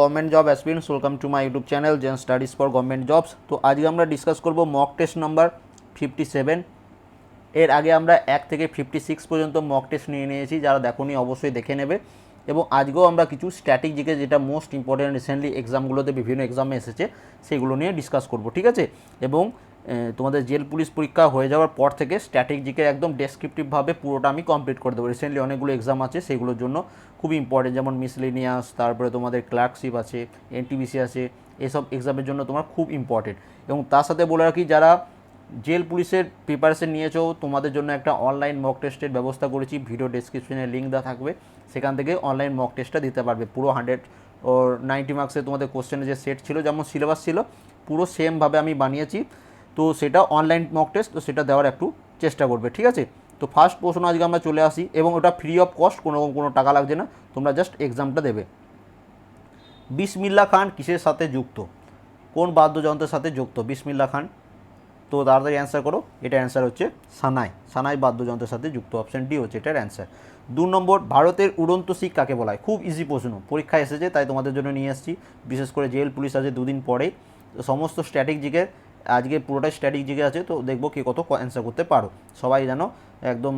Government job aspirants welcome to my YouTube channel Zen studies for government jobs তো আজকে আমরা discuss করব mock test number fifty seven এর আগে আমরা এক থেকে ফিফটি সিক্স পর্যন্ত মক টেস্ট নিয়ে নিয়েছি, যারা দেখোনি অবশ্যই দেখে নেবে। এবং আজকেও আমরা কিছু স্ট্যাটিক জিকে যেটা মোস্ট ইম্পর্টেন্ট রিসেন্টলি এক্সামগুলোতে বিভিন্ন এক্সামে এসেছে, সেগুলো নিয়ে ডিসকাস করব, ঠিক আছে? এবং তোমাদের জেল পুলিশ পরীক্ষা হয়ে যাওয়ার পর থেকে স্ট্যাটিক জিকে একদম ডেসক্রিপটিভভাবে পুরোটা আমি কমপ্লিট করে দেবো। রিসেন্টলি অনেকগুলো এক্সাম আছে, সেগুলোর জন্য খুব ইম্পর্টেন্ট যেমন মিসলিনিয়াস তারপরে তোমাদের ক্লার্কশিপ আছে এনটিবিসি আছে, এসব এক্সামের জন্য তোমার খুব ইম্পর্টেন্ট এবং তার সাথে বলে রাখি, যারা জেল পুলিশের প্রিপারেশন নিয়েছো, তোমাদের জন্য একটা অনলাইন মক টেস্টের ব্যবস্থা করেছি। ভিডিও ডেসক্রিপশনে লিঙ্ক দেওয়া থাকবে। সেখান থেকে অনলাইন মক টেস্টটা দিতে পারবে। পুরো হান্ড্রেড ও নাইনটি মার্কসে তোমাদের কোশ্চেনের যে সেট ছিল, যেমন সিলেবাস ছিল, পুরো সেমভাবে আমি বানিয়েছি। তো সেটা অনলাইন মক টেস্ট তো সেটা দেওয়ার একটু চেষ্টা করবে, ঠিক আছে? তো ফার্স্ট প্রশ্ন আজকে আমরা চলে আসি, এবং ওটা ফ্রি অফ কস্ট কোনো রকম কোনো টাকা লাগছে না, তোমরা জাস্ট এক্সামটা দেবে। বিসমিল্লা খান কিসের সাথে যুক্ত? কোন বাদ্যযন্ত্রের সাথে যুক্ত? বিসমিল্লা খান। তো তাড়াতাড়ি অ্যান্সার করো, এটা অ্যান্সার হচ্ছে সানাই। সানাই বাদ্যযন্ত্রের সাথে যুক্ত অপশন ডি হচ্ছে এটার অ্যান্সার দু নম্বর, ভারতের উড়ন্ত শিখ কাকে বলা হয় খুব ইজি প্রশ্ন পরীক্ষা এসেছে, তাই তোমাদের জন্য নিয়ে আসছি বিশেষ করে জেল পুলিশ আছে দুদিন পরেই তো সমস্ত স্ট্যাটিক জিকে আজকে পুরোটাই স্ট্যাটিক জিকে আছে, তো দেখব কে কত অ্যান্সার করতে পারো। সবাই যেন একদম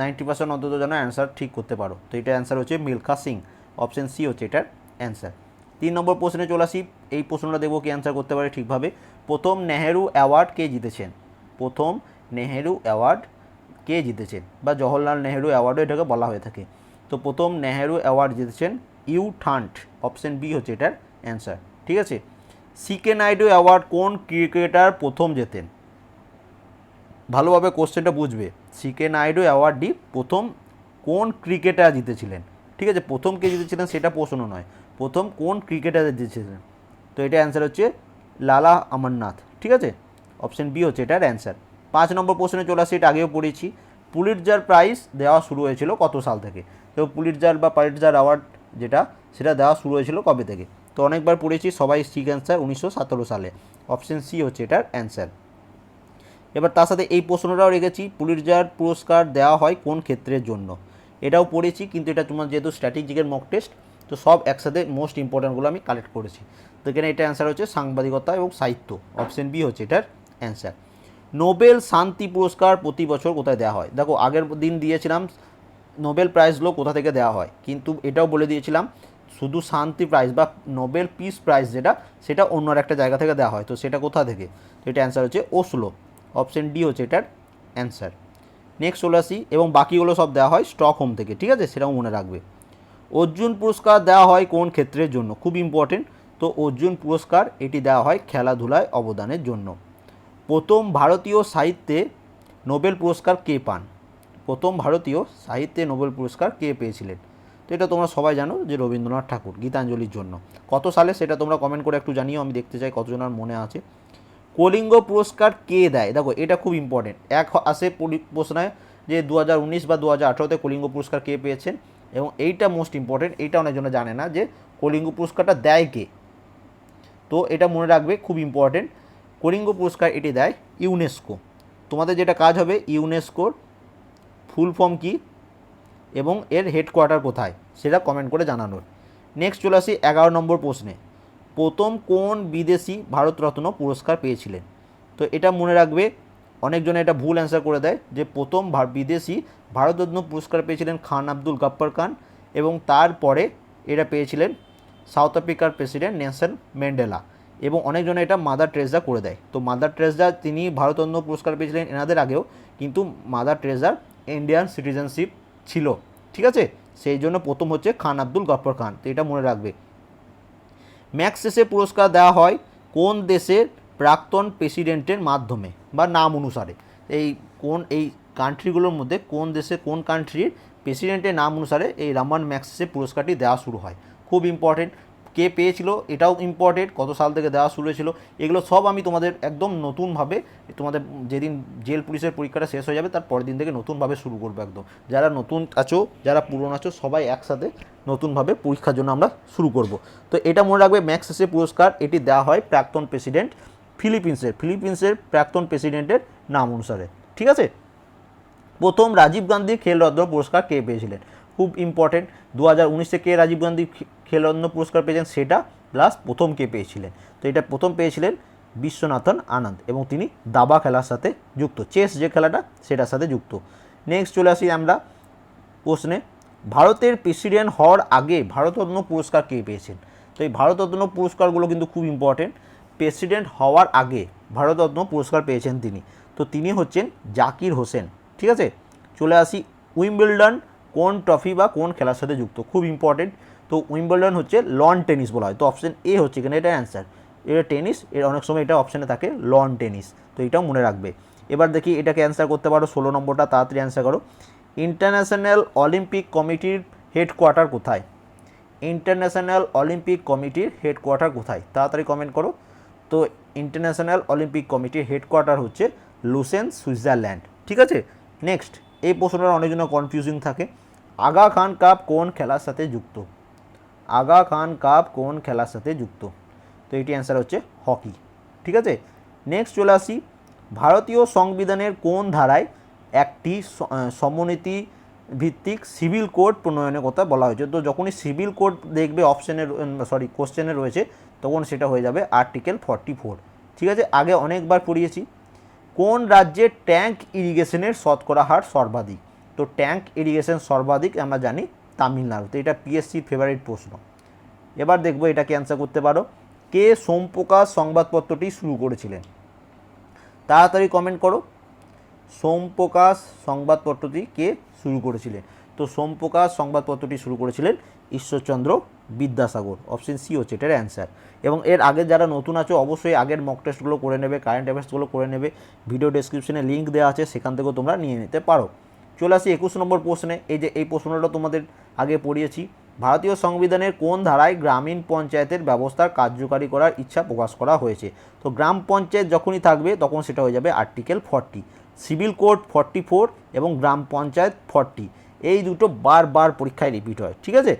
নাইনটি পার্সেন্ট অন্তত যেন অ্যান্সার ঠিক করতে পারো। তো এটার অ্যান্সার হচ্ছে মিল্খা সিং অপশন সি হচ্ছে এটার অ্যান্সার তিন নম্বর প্রশ্নে চলে আসি, এই প্রশ্নটা দেখব কি অ্যান্সার করতে পারে ঠিকভাবে। প্রথম নেহেরু অ্যাওয়ার্ড কে জিতেছেন? প্রথম নেহেরু অ্যাওয়ার্ড কে জিতেছেন? বা জওহরলাল নেহেরু অ্যাওয়ার্ডও এটাকে বলা হয়ে থাকে। তো প্রথম নেহেরু অ্যাওয়ার্ড জিতেছেন ইউ ঠান্ট অপশন বি হচ্ছে এটার অ্যান্সার ঠিক আছে? সিকে নাইডু অ্যাওয়ার্ড কোন ক্রিকেটার প্রথম জেতেন? ভালোভাবে কোশ্চেনটা বুঝবে। সিকে নাইডু অ্যাওয়ার্ডটি প্রথম কোন ক্রিকেটার জিতেছিলেন? ঠিক আছে, প্রথম কে জিতেছিলেন সেটা প্রশ্ন নয়। প্রথম কোন ক্রিকেটার জিতেছিলেন? তো এটা অ্যান্সার হচ্ছে লালা অমরনাথ। ঠিক আছে? অপশন বি হচ্ছে এটার অ্যান্সার পাঁচ নম্বর প্রশ্নে চলে আসি, এটা আগেও পড়েছি। পুলিটজার প্রাইজ দেওয়া শুরু হয়েছিল কত সাল থেকে? তো পুলিটজার বা পালিটজার অ্যাওয়ার্ড যেটা, সেটা দেওয়া শুরু হয়েছিল কবে থেকে? তো অনেকবার পড়েছি, সবাই ঠিক অ্যান্সার উনিশশো সতেরো সালে। অপশন সি হচ্ছে এটার অ্যান্সার। এবার তার সাথে এই প্রশ্নটাও রেখেছি পুলিটজার পুরস্কার দেওয়া হয় কোন ক্ষেত্রের জন্য? এটাও পড়েছি, কিন্তু এটা তোমার যেহেতু স্ট্র্যাটেজিকের মক টেস্ট তো সব একসাথে মোস্ট ইম্পর্ট্যান্টগুলো আমি কালেক্ট করেছি। তো এখানে এটা অ্যান্সার হচ্ছে সাংবাদিকতা এবং সাহিত্য। অপশন বি হচ্ছে এটার অ্যান্সার। নোবেল শান্তি পুরস্কার প্রতি বছর কোথায় দেওয়া হয়? দেখো, আগের দিন দিয়েছিলাম, নোবেল প্রাইজগুলো কোথা থেকে দেওয়া হয়? কিন্তু এটাও বলে দিয়েছিলাম শুধু শান্তি প্রাইজ বা নোবেল পিস প্রাইজ যেটা, সেটা অন্য একটা জায়গা থেকে দেওয়া হয়। তো সেটা কোথা থেকে? তো এটা অ্যান্সার হচ্ছে ওসলো অপশন ডি হচ্ছে এটার অ্যান্সার নেক্সট চলে আসি, এবং বাকিগুলো সব দেওয়া হয় স্টকহোম থেকে, ঠিক আছে? সেটাও মনে রাখবে। অর্জুন পুরস্কার দেওয়া হয় কোন ক্ষেত্রের জন্য? খুব ইম্পর্টেন্ট তো অর্জুন পুরস্কার এটি দেওয়া হয় খেলাধুলায় অবদানের জন্য। প্রথম ভারতীয় সাহিত্যে নোবেল পুরস্কার কে পান? প্রথম ভারতীয় সাহিত্যে নোবেল পুরস্কার কে পেয়েছিলেন? তো এটা তোমরা সবাই জানো যে রবীন্দ্রনাথ ঠাকুর গীতাঞ্জলির জন্য। কত সালে সেটা তোমরা কমেন্ট করে একটু জানিও, আমি দেখতে চাই কতজনের মনে আছে। কলিঙ্গ পুরস্কার কে দেয়? দেখো, এটা খুব ইম্পর্টেন্ট এক আসে পরি- প্রশ্নে যে দু হাজার উনিশ বা দু হাজার আঠারোতে কলিঙ্গ পুরস্কার কে পেয়েছেন এবং এইটা মোস্ট ইম্পর্টেন্ট এইটা অনেকজনে জানে না যে কলিঙ্গ পুরস্কারটা দেয় কে। তো এটা মনে রাখবে খুব ইম্পর্টেন্ট কলিঙ্গ পুরস্কার এটি দেয় ইউনেস্কো তোমাদের যেটা কাজ হবে ইউনেস্কোর ফুল ফর্ম কি? এবং এর হেডকোয়ার্টার কোথায়, সেটা কমেন্ট করে জানানোর। নেক্সট চলে আসি এগারো নম্বর প্রশ্নে। প্রথম কোন বিদেশি ভারতরত্ন পুরস্কার পেয়েছিলেন? তো এটা মনে রাখবে, অনেকজনে এটা ভুল অ্যান্সার করে দেয়, যে প্রথম বিদেশি ভারতরত্ন পুরস্কার পেয়েছিলেন খান আব্দুল গাপ্পার খান এবং তারপরে এটা পেয়েছিলেন সাউথ আফ্রিকার প্রেসিডেন্ট নেলসন ম্যান্ডেলা এবং অনেকজনে এটা মাদার ট্রেজা করে দেয়। তো মাদার ট্রেজা তিনি ভারতরত্ন পুরস্কার পেয়েছিলেন এনাদের আগেও, কিন্তু মাদার ট্রেজার ইন্ডিয়ান সিটিজেনশিপ ছিল, ঠিক আছে? সেই জন্য প্রথম হচ্ছে খান আব্দুল গফর খান, তো এটা মনে রাখবে। ম্যাক্সেসে পুরস্কার দেওয়া হয় কোন দেশের প্রাক্তন প্রেসিডেন্টের মাধ্যমে বা নাম অনুসারে? এই কোন, এই কান্ট্রিগুলোর মধ্যে কোন দেশে কোন কান্ট্রির প্রেসিডেন্টের নাম অনুসারে এই রামান ম্যাক্সেসে পুরস্কারটি দেওয়া শুরু হয়? খুব ইম্পর্টেন্ট কে পেয়েছিল, এটাও ইম্পর্টেন্ট কত সাল থেকে দেওয়া শুরু হয়েছিল, এগুলো সব আমি তোমাদের একদম নতুনভাবে, তোমাদের যেদিন জেল পুলিশের পরীক্ষাটা শেষ হয়ে যাবে, তার পরের দিন থেকে নতুনভাবে শুরু করব একদম। যারা নতুন আছো, যারা পুরনো আছো, সবাই একসাথে নতুনভাবে পরীক্ষার জন্য আমরা শুরু করব। তো এটা মনে রাখবে ম্যাক্সেসে পুরস্কার, এটি দেওয়া হয় প্রাক্তন প্রেসিডেন্ট ফিলিপিন্সের ফিলিপিন্সের প্রাক্তন প্রেসিডেন্টের নাম অনুসারে। ঠিক আছে? প্রথম রাজীব গান্ধী খেলরত্ন পুরস্কার কে পেয়েছিলেন? খুব ইম্পর্টেন্ট দু হাজার উনিশে কে রাজীব গান্ধী খেলরত্ন পুরস্কার পেয়েছেন সেটা প্লাস প্রথম কে পেয়েছিলেন। তো এটা প্রথম পেয়েছিলেন বিশ্বনাথন আনন্দ এবং তিনি দাবা খেলার সাথে যুক্ত, চেস যে খেলাটা সেটার সাথে যুক্ত। নেক্সট চলে আসি আমরা প্রশ্নে। ভারতের প্রেসিডেন্ট হওয়ার আগে ভারতরত্ন পুরস্কার কে পেয়েছেন? তো এই ভারতরত্ন পুরস্কারগুলো কিন্তু খুব ইম্পর্টেন্ট প্রেসিডেন্ট হওয়ার আগে ভারতরত্ন পুরস্কার পেয়েছেন তিনি। তো তিনি হচ্ছেন জাকির হোসেন, ঠিক আছে? চলে আসি উইম্বলডন কোন ট্রফি বা কোন খেলার সাথে যুক্ত, খুব ইম্পর্টেন্ট তো উইম্বলডন হচ্ছে লন টেনিস বলা হয়। তো অপশন এ হচ্ছে এখানে এটা অ্যান্সার এটা টেনিস এর অনেক সময় এটা অপশানে থাকে লন টেনিস তো এটাও মনে রাখবে। এবার দেখি এটাকে অ্যান্সার করতে পারো, ষোলো নম্বরটা তাড়াতাড়ি অ্যান্সার করো। ইন্টারন্যাশনাল অলিম্পিক কমিটির হেডকোয়ার্টার কোথায়? ইন্টারন্যাশনাল অলিম্পিক কমিটির হেডকোয়ার্টার কোথায়? তাড়াতাড়ি কমেন্ট করো। তো ইন্টারন্যাশনাল অলিম্পিক কমিটির হেডকোয়ার্টার হচ্ছে লুসেন, সুইজারল্যান্ড। ঠিক আছে? নেক্সট এই প্রশ্নটা অনেকজনের কনফিউজিং থাকে। আগা খান কাপ কোন খেলার সাথে যুক্ত? আগা খান, কাপ, কোন খেলার সাথে যুক্ত? তো এটি অ্যান্সার হচ্ছে হকি ঠিক আছে? নেক্সট চলে আসি। ভারতীয় সংবিধানের কোন ধারায় একটি সমনীতি ভিত্তিক সিভিল কোড প্রণয়নের কথা বলা হয়েছে? তো যখনই সিভিল কোড দেখবে অপশনের সরি কোশ্চেনে রয়েছে, তখন সেটা হয়ে যাবে আর্টিকেল ফর্টি ফোর ঠিক আছে? আগে অনেকবার পড়িয়েছি। কোন রাজ্যে ট্যাঙ্ক ইরিগেশনের শতকরা হার সর্বাধিক? তো ট্যাঙ্ক ইরিগেশন সর্বাধিক আমরা জানি তামিলনাড়ুতে। এটা পিএসসির ফেভারিট প্রশ্ন। এবার দেখব এটাকে অ্যান্সার করতে পারো। কে সোমপ্রকাশ সংবাদপত্রটি শুরু করেছিলেন? তাড়াতাড়ি কমেন্ট করো। সোমপ্রকাশ সংবাদপত্রটি কে শুরু করেছিলেন? তো সোমপ্রকাশ সংবাদপত্রটি শুরু করেছিলেন ঈশ্বরচন্দ্র বিদ্যাসাগর। অপশন সি হচ্ছে এটার অ্যান্সার এবং এর আগে যারা নতুন আছো, অবশ্যই আগের মক টেস্টগুলো করে নেবে কারেন্ট অ্যাফেয়ার্সগুলো করে নেবে। ভিডিও ডেসক্রিপশনে লিঙ্ক দেওয়া আছে, সেখান থেকেও তোমরা নিয়ে নিতে পারো। চলে আসি একুশ নম্বর প্রশ্নে। এই যে, এই প্রশ্নটা তোমাদের আগে পড়িয়েছি। ভারতীয় সংবিধানের কোন ধারায় গ্রামীণ পঞ্চায়েতের ব্যবস্থার কার্যকারী করার ইচ্ছা প্রকাশ করা হয়েছে? তো গ্রাম পঞ্চায়েত যখনই থাকবে, তখন সেটা হয়ে যাবে article forty, civil code forty four এবং গ্রাম পঞ্চায়েত ফর্টি। এই দুটো বারবার পরীক্ষায় রিপিট হয়, ঠিক আছে?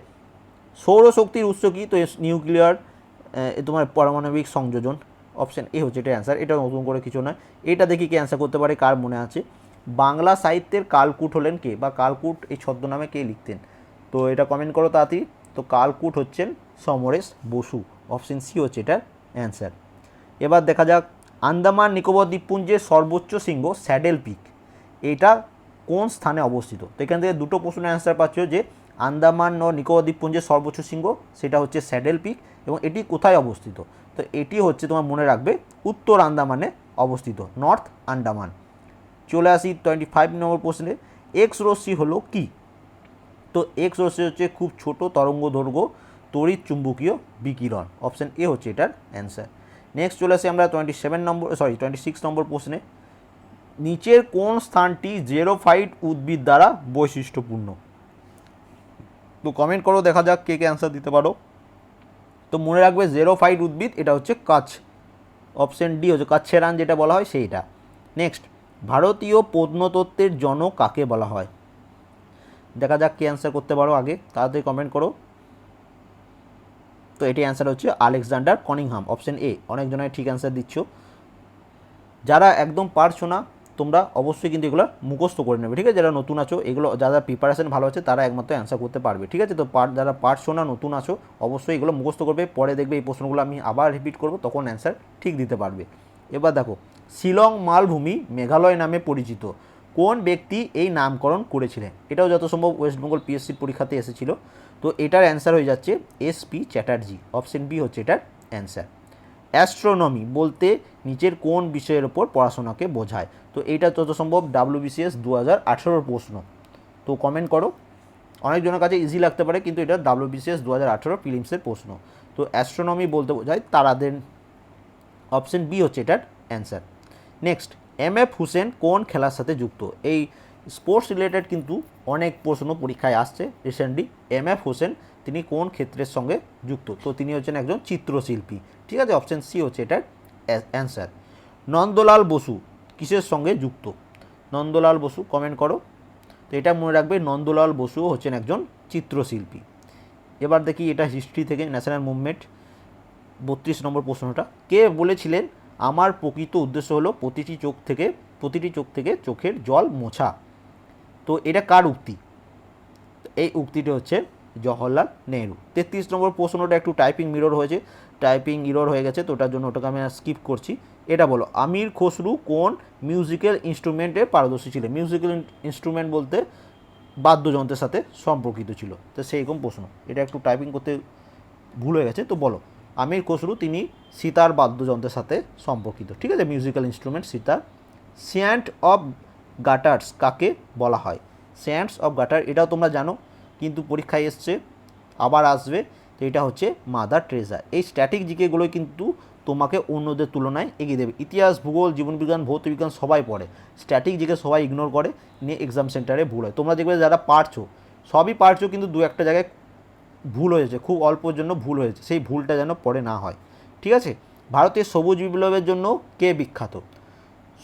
সৌরশক্তির উৎস কী? তো নিউক্লিয়ার তোমার পারমাণবিক সংযোজন অপশন এ হচ্ছে এটা অ্যান্সার এটা নতুন করে কিছু নয়। এটা দেখি কি অ্যান্সার করতে পারে, কার মনে আছে? বাংলা সাহিত্যের কালকুট হলেন কে? বা কালকুট এই ছদ্মনামে কে লিখতেন? তো এটা কমেন্ট করো তাড়াতাড়ি। তো কালকুট হচ্ছেন সমরেশ বসু। অপশন সি হচ্ছে এটার অ্যান্সার এবার দেখা যাক, আন্দামান নিকোবর দ্বীপপুঞ্জের সর্বোচ্চ শৃঙ্গ স্যাডেল পিক। এটা কোন স্থানে অবস্থিত? তো এখান থেকে দুটো প্রশ্নের অ্যান্সার পাচ্ছ যে, আন্দামান ও নিকোবর দ্বীপপুঞ্জের সর্বোচ্চ শৃঙ্গ, সেটা হচ্ছে স্যাডেল পিক এবং এটি কোথায় অবস্থিত? তো এটি হচ্ছে তোমার মনে রাখবে, উত্তর আন্দামানে অবস্থিত নর্থ আন্দামান। চলে আসি টোয়েন্টি ফাইভ নম্বর প্রশ্নে। এক্স রশ্মি হলো কি? তো এক্স রশ্মি হচ্ছে খুব ছোট তরঙ্গ দৈর্ঘ্য, তড়িৎ চুম্বকীয় বিকিরণ। অপশন এ হচ্ছে এটার অ্যান্সার নেক্সট চলে আসি আমরা twenty seven number sorry twenty six number প্রশ্নে। নিচের কোন স্থানটি জেরোফাইট উদ্ভিদ দ্বারা বৈশিষ্ট্যপূর্ণ? তো কমেন্ট করো, দেখা যাক কে কে অ্যান্সার দিতে পারো। তো মনে রাখবে জেরোফাইট উদ্ভিদ, এটা হচ্ছে কাছ। অপশন ডি হচ্ছে কাচ্ছেরান যেটা বলা হয় সেইটা। নেক্সট ভারতীয় প্রত্নতত্ত্বের জনক কাকে বলা হয়? দেখা যাক কে অ্যান্সার করতে পারো আগে। তাড়াতাড়ি কমেন্ট করো। তো এটি অ্যান্সার হচ্ছে আলেকজান্ডার কনিংহাম অপশন এ অনেকজনের ঠিক অ্যান্সার দিচ্ছ। যারা একদম পারছ না, তোমরা অবশ্যই কিন্তু এগুলো মুখস্থ করে নেবে, ঠিক আছে? যারা নতুন আছো, এগুলো যারা প্রিপারেশন ভালো আছে, তারা একমাত্র অ্যান্সার করতে পারবে, ঠিক আছে? তো পার যারা পারছ না, নতুন আছো, অবশ্যই এগুলো মুখস্থ করবে। পরে দেখবে এই প্রশ্নগুলো আমি আবার রিপিট করব, তখন অ্যান্সার ঠিক দিতে পারবে। এবার দেখো, শিলং মালভূমি মেঘালয় নামে পরিচিত। কোন ব্যক্তি এই নামকরণ করেছিলেন? এটাও যত সম্ভব ওয়েস্ট বেঙ্গল পিএসসির পরীক্ষাতে এসেছিল। তো এটার অ্যান্সার হয়ে যাচ্ছে S P Chatterjee option B হচ্ছে এটার অ্যান্সার অ্যাস্ট্রোনমি বলতে নিচের কোন বিষয়ের ওপর পড়াশোনাকে বোঝায়? তো এইটা যত সম্ভব ডাব্লিউবিসিএস দু হাজার আঠেরোর প্রশ্ন। তো কমেন্ট করো। অনেকজনের কাছে ইজি লাগতে পারে, কিন্তু এটা ডাব্লিউবিসিএস দু হাজার আঠেরো ফিলিমসের প্রশ্ন। তো অ্যাস্ট্রোনমি বলতে বোঝায় তারাদের। অপশন বি হচ্ছে এটার answer next M F Husain কোন খেলার সাথে যুক্ত? এই স্পোর্টস রিলেটেড কিন্তু অনেক প্রশ্ন পরীক্ষায় আসছে রিসেন্টলি এম এফ হোসেন, তিনি কোন ক্ষেত্রের সঙ্গে যুক্ত? তো তিনি হচ্ছেন একজন চিত্রশিল্পী। ঠিক আছে অপশন সি হচ্ছে এটার অ্যান্সার নন্দলাল বসু কিসের সঙ্গে যুক্ত? নন্দলাল বসু কমেন্ট করো। তো এটা মনে রাখবে, নন্দলাল বসুও হচ্ছেন একজন চিত্রশিল্পী। এবার দেখি এটা হিস্ট্রি থেকে ন্যাশনাল মুভমেন্ট বত্রিশ নম্বর প্রশ্নটা। কে বলেছিলেন আমার প্রকৃত উদ্দেশ্য হলো প্রতিটি চোখ থেকে, প্রতিটি চোখ থেকে চোখের জল মোছা। তো এটা কার উক্তি? এই উক্তিটি হচ্ছে জওহরলাল নেহরু। তেত্রিশ নম্বর প্রশ্নটা একটু টাইপিং মিরর হয়েছে। টাইপিং ইরর হয়ে গেছে, তো ওটার জন্য ওটাকে আমি স্কিপ করছি। এটা বলো, আমির খসরু কোন মিউজিক্যাল ইনস্ট্রুমেন্টে পারদর্শী ছিলেন? মিউজিক্যাল ইনস্ট্রুমেন্ট বলতে বাদ্যযন্ত্রের সাথে সম্পর্কিত ছিল। তো সেইরকম প্রশ্ন। এটা একটু টাইপিং করতে ভুল হয়ে গেছে, তো বলো। আমির খসরু, তিনি সিতার বাদ্যযন্ত্রের সাথে সম্পর্কিত। ঠিক আছে? Musical instrument sitar. Saint of gutters কাকে বলা হয়? স্যান্ডস অফ গাটার এটাও তোমরা জানো, কিন্তু পরীক্ষায় এসছে, আবার আসবে, তো এটা হচ্ছে মাদার ট্রেজার এই স্ট্যাটিক জিকেগুলোই কিন্তু তোমাকে অন্যদের তুলনায় এগিয়ে দেবে। ইতিহাস, ভূগোল, জীবনবিজ্ঞান, ভৌতবিজ্ঞান সবাই পড়ে। স্ট্যাটিক জিকে সবাই ইগনোর করে, নিয়ে এক্সাম সেন্টারে ভুল হয়। তোমরা দেখবে যারা পারছ, সবই পারছ, কিন্তু দু একটা জায়গায় ভুল হয়েছে খুব অল্পর জন্য ভুল হয়েছে সেই ভুলটা যেন পরে না হয়। ঠিক আছে? ভারতের সবুজ বিপ্লবের জন্য কে বিখ্যাত?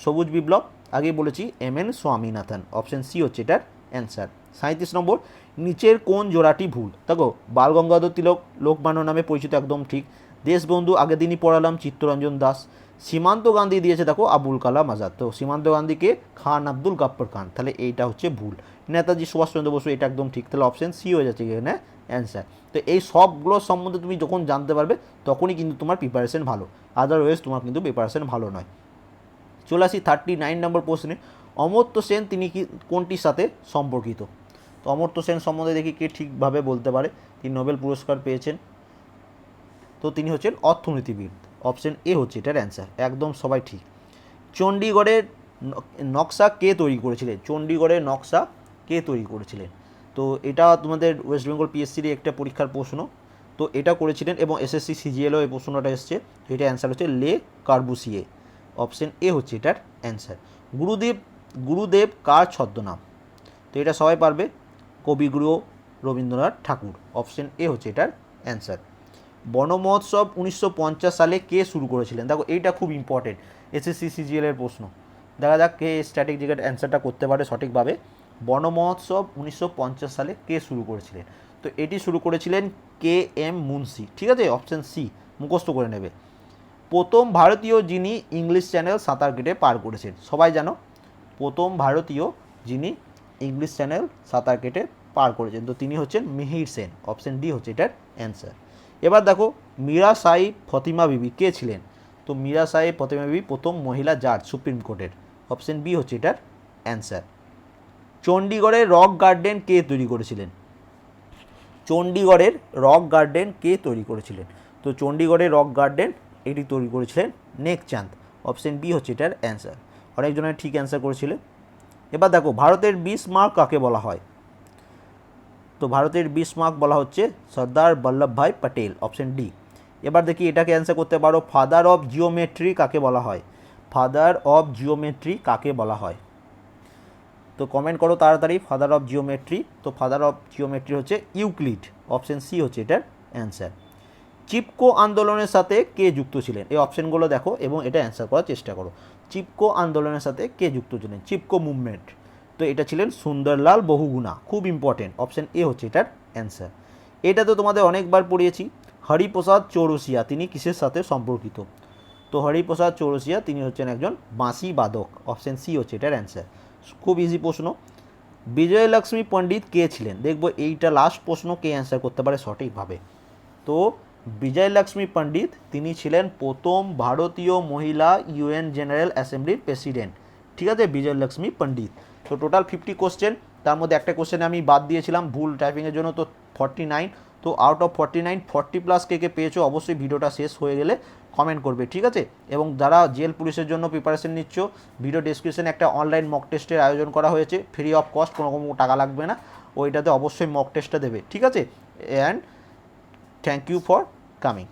সবুজ বিপ্লব, আগেই বলেছি, M N Swaminathan option C হচ্ছে এটার অ্যান্সার সাঁত্রিশ নম্বর, নিচের কোন জোড়াটি ভুল? দেখো বাল গঙ্গাধর তিলক, লোকমান্য নামে পরিচিত, একদম ঠিক। দেশবন্ধু, আগের দিনই পড়ালাম, চিত্তরঞ্জন দাস। সীমান্ত গান্ধী দিয়েছে, দেখো, আবুল কালাম আজাদ। তো সীমান্ত গান্ধীকে খান আব্দুল গাপ্পর খান। তাহলে এইটা হচ্ছে ভুল। নেতাজি সুভাষচন্দ্র বসু, এটা একদম ঠিক। তাহলে অপশন সি হয়ে যাচ্ছে এখানে অ্যান্সার তো এই সবগুলো সম্বন্ধে তুমি যখন জানতে পারবে, তখনই কিন্তু তোমার প্রিপারেশন ভালো। আদারওয়াইজ তোমার কিন্তু প্রিপারেশন ভালো নয়। চলে আসি থার্টি নাইন নম্বর প্রশ্নে। অমর্ত্য সেন তিনি কি, কোনটির সাথে সম্পর্কিত? তো অমর্ত্য সেন সম্বন্ধে দেখি কে ঠিকভাবে বলতে পারে। তিনি নোবেল পুরস্কার পেয়েছেন। তো তিনি হচ্ছেন অর্থনীতিবিদ। অপশন এ হচ্ছে এটার অ্যান্সার একদম সবাই ঠিক। চণ্ডীগড়ের নকশা কে তৈরি করেছিলেন? চণ্ডীগড়ের নকশা কে তৈরি করেছিলেন? তো এটা তোমাদের ওয়েস্ট বেঙ্গল পিএসসির একটা পরীক্ষার প্রশ্ন। তো এটা করেছিলেন এবং এসএসসি সিজিএলও এই প্রশ্নটা এসছে। তো এটা অ্যান্সার হচ্ছে লে কার্বুসিয়ে। অপশন এ হচ্ছে এটার অ্যান্সার গুরুদেব গুরুদেব কার ছদ্মনাম? তো এটা সবাই পারবে। কবিগুরু রবীন্দ্রনাথ ঠাকুর। অপশন এ হচ্ছে এটার অ্যান্সার বনমহোৎসব উনিশশো পঞ্চাশ সালে কে শুরু করেছিলেন? দেখো, এইটা খুব ইম্পর্টেন্ট এসএসসি সিজিএল এর প্রশ্ন। দেখা যাক কে স্ট্যাটিক জিকেট অ্যান্সারটা করতে পারে সঠিকভাবে। বনমহোৎসব উনিশশো পঞ্চাশ সালে কে শুরু করেছিলেন? তো এটি শুরু করেছিলেন কে এম মুন্সি। ঠিক আছে? অপশন সি, মুখস্থ করে নেবে। প্রথম ভারতীয় যিনি ইংলিশ চ্যানেল সাঁতার কেটে পার করেছেন। সবাই জানো? প্রথম ভারতীয় যিনি ইংলিশ চ্যানেল সাঁতার কেটে পার করেছেন। তো তিনি হচ্ছেন মিহির সেন। অপশন ডি হচ্ছে এটার অ্যান্সার। এবার দেখো, মীরা সাই ফতিমা বিবি কে ছিলেন? তো মীরা সাই ফতিমা বিবি প্রথম মহিলা জাজ সুপ্রিম কোর্টের। অপশন বি হচ্ছে এটার অ্যান্সার। চণ্ডীগড়ের রক গার্ডেন কে তৈরি করেছিলেন? চণ্ডীগড়ের রক গার্ডেন কে তৈরি করেছিলেন? তো চণ্ডীগড়ের রক গার্ডেন এটি তৈরি করেছিলেন নেকচাঁদ। অপশন বি হচ্ছে এটার অ্যান্সার। অনেকজনের ঠিক অ্যান্সার করেছিলেন এবার দেখো, ভারতের বিশ মার্ক কাকে বলা হয়? তো ভারতের বিশ মার্ক বলা হচ্ছে সর্দার বল্লভভাই প্যাটেল অপশন ডি। এবার দেখি এটাকে অ্যান্সার করতে পারো। ফাদার অফ জিওমেট্রি কাকে বলা হয়? ফাদার অফ জিওমেট্রি কাকে বলা হয়? তো কমেন্ট করো তাড়াতাড়ি ফাদার অফ জিওমেট্রি তো ফাদার অফ জিওমেট্রি হচ্ছে ইউক্লিড অপশন সি হচ্ছে এটার অ্যান্সার চিপকো আন্দোলনের সাথে কে যুক্ত ছিলেন? এই অপশনগুলো দেখো এবং এটা অ্যান্সার করার চেষ্টা করো। চিপকো আন্দোলনের সাথে কে যুক্ত ছিলেন? চিপকো মুভমেন্ট তো এটা ছিলেন সুন্দরলাল বহুগুণা, খুব ইম্পর্টেন্ট অপশন এ হচ্ছে এটার অ্যান্সার এটা তো তোমাদের অনেকবার পড়িয়েছি, হরিপ্রসাদ চৌরসিয়া, তিনি কিসের সাথে সম্পর্কিত? তো হরিপ্রসাদ চৌরসিয়া, তিনি হচ্ছেন একজন বাঁশি বাদক অপশন সি হচ্ছে এটার অ্যান্সার খুব ইজি প্রশ্ন। বিজয়লক্ষ্মী পণ্ডিত কে ছিলেন? দেখব এইটা লাস্ট প্রশ্ন কে অ্যান্সার করতে পারে সঠিকভাবে। তো বিজয়লক্ষ্মী পণ্ডিত, তিনি ছিলেন প্রথম ভারতীয় মহিলা ইউএন জেনারেল অ্যাসেম্বলির প্রেসিডেন্ট ঠিক আছে বিজয়লক্ষ্মী পণ্ডিত। তো টোটাল ফিফটি কোশ্চেন তার মধ্যে একটা কোশ্চেনে আমি বাদ দিয়েছিলাম, ভুল টাইপিংয়ের জন্য, তো ফর্টি নাইন তো out of forty nine forty plus কে কে পেয়েছ অবশ্যই ভিডিওটা শেষ হয়ে গেলে কমেন্ট করবে, ঠিক আছে? এবং যারা জেল পুলিশের জন্য প্রিপারেশন নিচ্ছ ভিডিও ডিসক্রিপশানে একটা অনলাইন মক টেস্টের আয়োজন করা হয়েছে ফ্রি অফ কস্ট কোনো রকম টাকা লাগবে না, ওইটাতে অবশ্যই মক টেস্টটা দেবে, ঠিক আছে? And thank you for coming